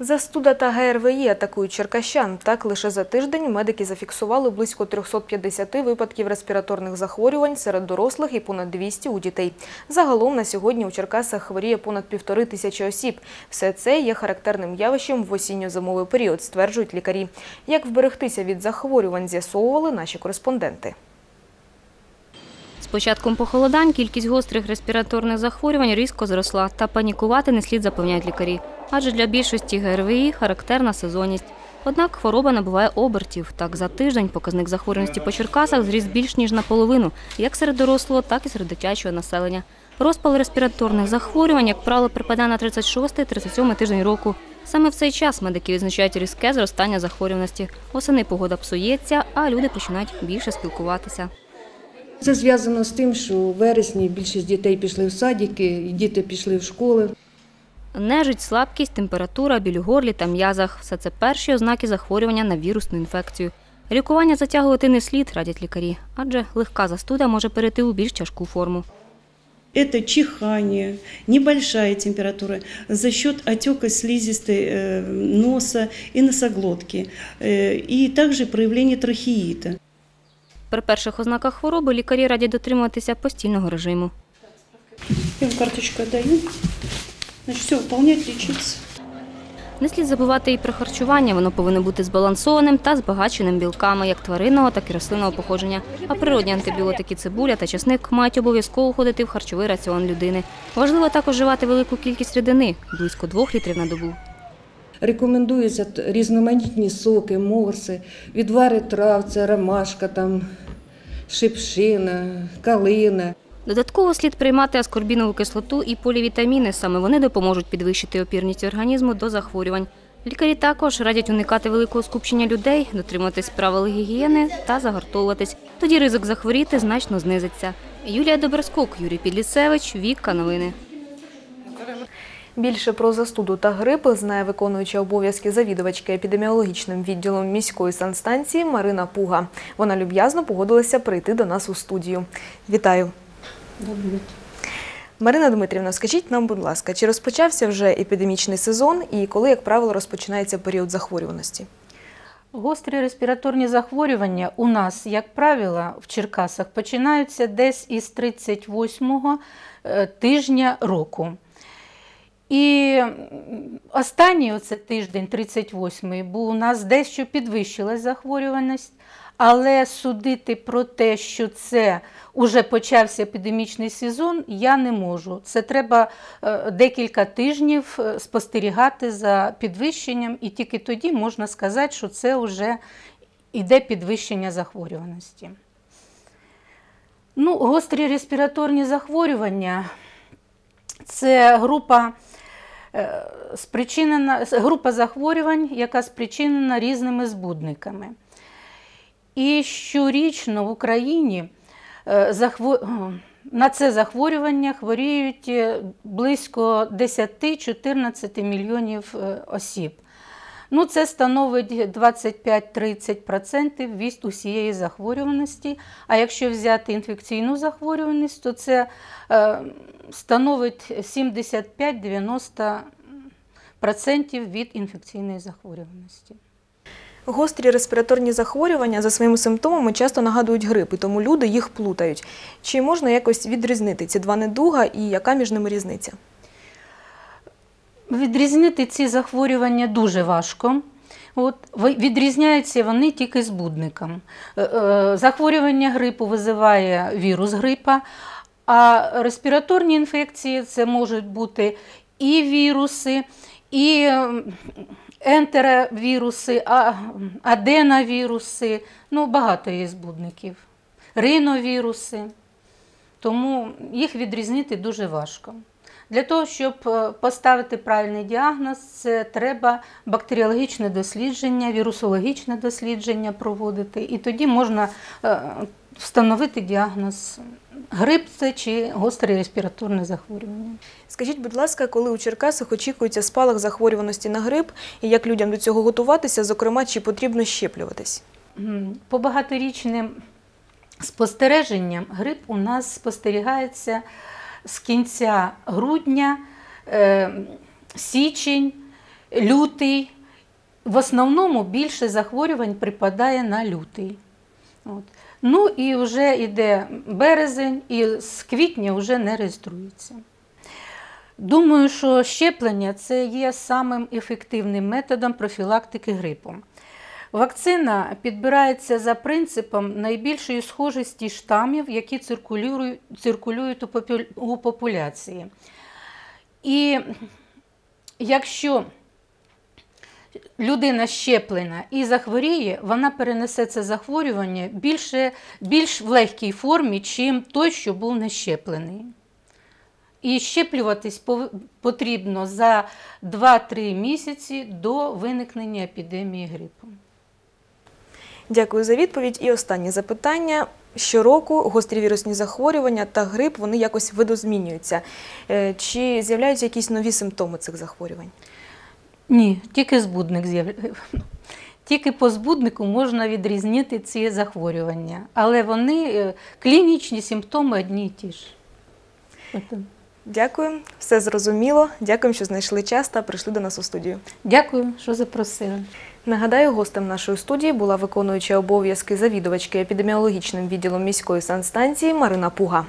Застуда та ГРВІ атакують черкащан. Так, лише за тиждень медики зафіксували близько 350 випадків респіраторних захворювань серед дорослих і понад 200 у дітей. Загалом на сьогодні у Черкасах хворіє понад півтори тисячі осіб. Все це є характерним явищем в осінньо-зимовий період, стверджують лікарі. Як вберегтися від захворювань, з'ясовували наші кореспонденти. З початком похолодань кількість гострих респіраторних захворювань різко зросла, та панікувати не слід запевняють лікарі. Адже для більшості ГРВІ характерна сезонність. Однак хвороба набуває обертів. Так, за тиждень показник захворюваності по Черкасах зріс більш ніж наполовину, як серед дорослого, так і серед дитячого населення. Розпал респіраторних захворювань, як правило, припадає на 36-37 тиждень року. Саме в цей час медики відзначають різке зростання захворюваності. Осени погода псується, а люди починають більше спілкуватися. Це зв'язано з тим, що у вересні більшість дітей пішли в садики, діти пішли в школи Нежить, слабкість, температура, біль у горлі та м'язах – все це перші ознаки захворювання на вірусну інфекцію. Лікування затягувати не слід, радять лікарі, адже легка застуда може перейти у більш тяжку форму. Это чихание, небольшая температура за счет отека слизистой э, носа и носоглотки, э, и также проявление трахеита. При перших ознаках хвороби лікарі радять дотримуватися постільного режиму. Я вам карточку отдаю. Значит, все, выполнять, лечиться. Не слід забувати і про харчування. Воно повинно бути збалансованим та збагаченим білками, як тваринного, так і рослинного походження. А природні антибіотики, цибуля та часник мають обов'язково входити в харчовий раціон людини. Важливо також вживати велику кількість рідини близько 2 літрів на добу. Рекомендуються різноманітні соки, морси, відвари трав, це ромашка, там, шипшина, калина. Додатково слід приймати аскорбінову кислоту і полівітаміни. Саме вони допоможуть підвищити опірність організму до захворювань. Лікарі також радять уникати великого скупчення людей, дотримуватись правил гігієни та загартовуватись. Тоді ризик захворіти значно знизиться. Юлія Доброскок, Юрій Підліцевич, Вікка Новини. Більше про застуду та грип знає виконуюча обов'язки завідувачки епідеміологічним відділом міської санстанції Марина Пуга. Вона люб'язно погодилася прийти до нас у студію. Вітаю. Марина Дмитрівна, скажіть нам, будь ласка, чи розпочався вже епідемічний сезон і коли, як правило, розпочинається період захворюваності? Гострі респіраторні захворювання у нас, як правило, в Черкасах починаються десь із 38-го е, тижня року. І останній оце тиждень, 38-й, був у нас дещо підвищилась захворюваність, але судити про те, що це вже почався епідемічний сезон, я не можу. Це треба е, декілька тижнів е, спостерігати за підвищенням, і тільки тоді можна сказати, що це вже йде підвищення захворюваності. Ну, гострі респіраторні захворювання це група, е, спричинена, група захворювань, яка спричинена різними збудниками. І щорічно в Україні е, на це захворювання хворіють е, близько 10-14 мільйонів е, осіб. Ну, це становить 25-30% від усієї захворюваності. А якщо взяти інфекційну захворюваність, то це е, становить 75-90% від інфекційної захворюваності. Гострі респіраторні захворювання за своїми симптомами часто нагадують грип, і тому люди їх плутають. Чи можна якось відрізнити ці два недуга і яка між ними різниця? Відрізнити ці захворювання дуже важко. От, відрізняються вони тільки збудником. Е, е, Захворювання грипу визиває вірус грипа, а респіраторні інфекції це можуть бути і віруси, і ентеровіруси, аденовіруси, ну багато є збудників, риновіруси. Тому їх відрізнити дуже важко. Для того, щоб е, поставити правильний діагноз, це треба бактеріологічне дослідження, вірусологічне дослідження проводити, і тоді можна е, встановити діагноз грип це чи гостре респіраторне захворювання. Скажіть, будь ласка, коли у Черкасах очікується спалах захворюваності на грип, і як людям до цього готуватися, зокрема, чи потрібно щеплюватись? По багаторічним спостереженням грип у нас спостерігається з кінця грудня, е, січень, лютий. В основному більше захворювань припадає на лютий. От. Ну і вже йде березень, і з квітня вже не реєструється. Думаю, що щеплення це є самим ефективним методом профілактики грипу. Вакцина підбирається за принципом найбільшої схожості штамів, які циркулюють, у популяції. І якщо людина щеплена і захворіє, вона перенесе це захворювання більше, більш в легкій формі, чим той, що був не щеплений. І щеплюватись потрібно за 2-3 місяці до виникнення епідемії грипу. Дякую за відповідь. І останнє запитання. Щороку гострі вірусні захворювання та грип вони якось видозмінюються. Е, Чи з'являються якісь нові симптоми цих захворювань? Ні, тільки збудник з'являється. Тільки по збуднику можна відрізнити ці захворювання, але вони е, клінічні симптоми одні і ті ж. Дякую, все зрозуміло. Дякую, що знайшли час та прийшли до нас у студію. Дякую, що запросили. Нагадаю, гостем нашої студії була виконуюча обов'язки завідувачки епідеміологічним відділом міської санстанції Марина Пуга.